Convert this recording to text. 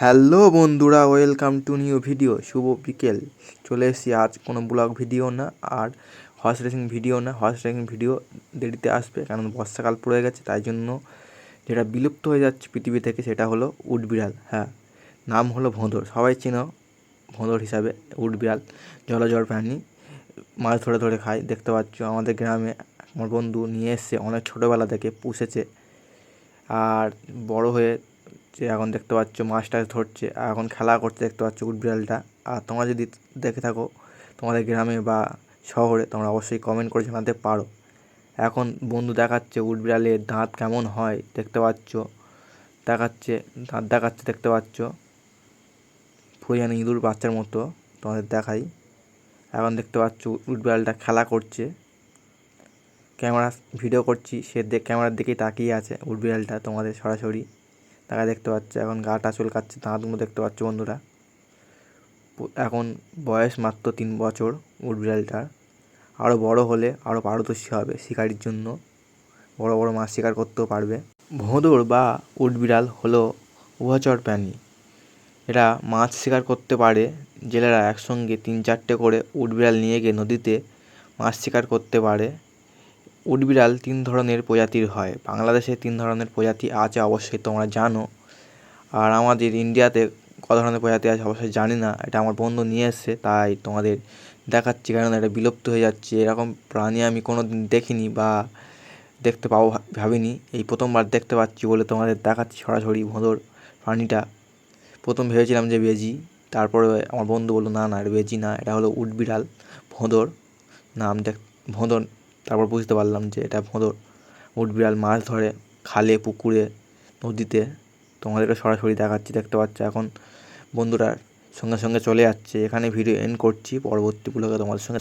Hello বন্ধুরা, welcome to new video, শুভ বিকেল। চলে এসেছি আজ কোনো ব্লগ ভিডিও না, আর হর্স রেসিং ভিডিও না। হর্স রেসিং ভিডিও দেরিতে আসবে, কারণ বর্ষাকাল পড়ে গেছে, তাই জন্য যেটা বিলুপ্ত হয়ে যাচ্ছে পৃথিবী থেকে, সেটা হলো উট বিড়াল হ্যাঁ। নাম হলো ভোঁদর, সবাই চেনো ভোঁদর হিসাবে, উট বিড়াল জলজর প্রাণী। মাছ ধরে ধরে খায়, দেখতে পাচ্ছ, আমাদের গ্রামে আমার বন্ধু নিয়ে এসছে, অনেক ছোটোবেলা থেকে পুষেছে। আর বড় হয়ে যে এখন দেখতে পাচ্ছ মাছ টাছ ধরছে, আর এখন খেলা করতে দেখতে পাচ্ছ উট বিড়ালটা। আর তোমরা যদি দেখে থাকো তোমাদের গ্রামে বা শহরে, তোমরা অবশ্যই কমেন্ট করে জানাতে পারো। এখন বন্ধু দেখাচ্ছে উট বিড়ালের দাঁত কেমন হয়, দেখতে পাচ্ছ। দেখাচ্ছে, দাঁত দেখাচ্ছে, দেখতে পাচ্ছ। পুরো যেন ইঁদুর বাচ্চার মতো তোমাদের দেখাই। এখন দেখতে পাচ্ছ উট বিড়ালটা খেলা করছে। ক্যামেরা ভিডিও করছি, সে দেখ ক্যামেরার দিকেই তাকিয়ে আছে উট বিড়ালটা তোমাদের সরাসরি। তারা দেখতে পাচ্ছে, এখন গা গাটা চুলকাচ্ছে দাঁতগুলো দেখতে পাচ্ছ বন্ধুরা। এখন বয়স মাত্র তিন বছর উট বিড়ালটার। আরও বড় হলে আরও পারদর্শী হবে শিকারির জন্য। বড় বড় মাছ শিকার করতেও পারবে। ভোঁদর বা উট বিড়াল হলো উভচর প্রাণী। এরা মাছ শিকার করতে পারে, জেলেরা একসঙ্গে তিন চারটে করে উট বিড়াল নিয়ে গিয়ে নদীতে মাছ শিকার করতে পারে। উট বিড়াল তিন ধরনের প্রজাতির হয়। বাংলাদেশে তিন ধরনের প্রজাতি আছে, অবশ্যই তোমরা জানো। আর আমাদের ইন্ডিয়াতে ক ধরনের প্রজাতি আছে, অবশ্যই জানি না, এটা আমার বন্ধু নিয়ে এসছে, তাই তোমাদের দেখাচ্ছি কারণ এটা বিলুপ্ত হয়ে যাচ্ছে। এরকম প্রাণী আমি কোনো দিন দেখিনি বা দেখতে পাবো ভাবিনি। এই প্রথমবার দেখতে পাচ্ছি বলে তোমাদের দেখাচ্ছি সরাসরি ভোঁদর প্রাণীটা। প্রথম ভেবেছিলাম যে বেজি, তারপরে আমার বন্ধু বলল, না না, এটা বেজি না, এটা হলো উট বিড়াল ভোঁদর। নাম দেখ, ভোঁদর তারপর বুঝতে পারলাম যে এটা ভোঁদর উট বিড়াল, মাছ ধরে, খালে, পুকুরে, নদীতে। তোমাদেরকে সরাসরি দেখাচ্ছি, দেখতে পাচ্ছ? এখন বন্ধুরা সঙ্গে সঙ্গে চলে যাচ্ছে। এখানে ভিডিও এন্ড করছি। পরবর্তী ব্লগে তোমাদের সঙ্গে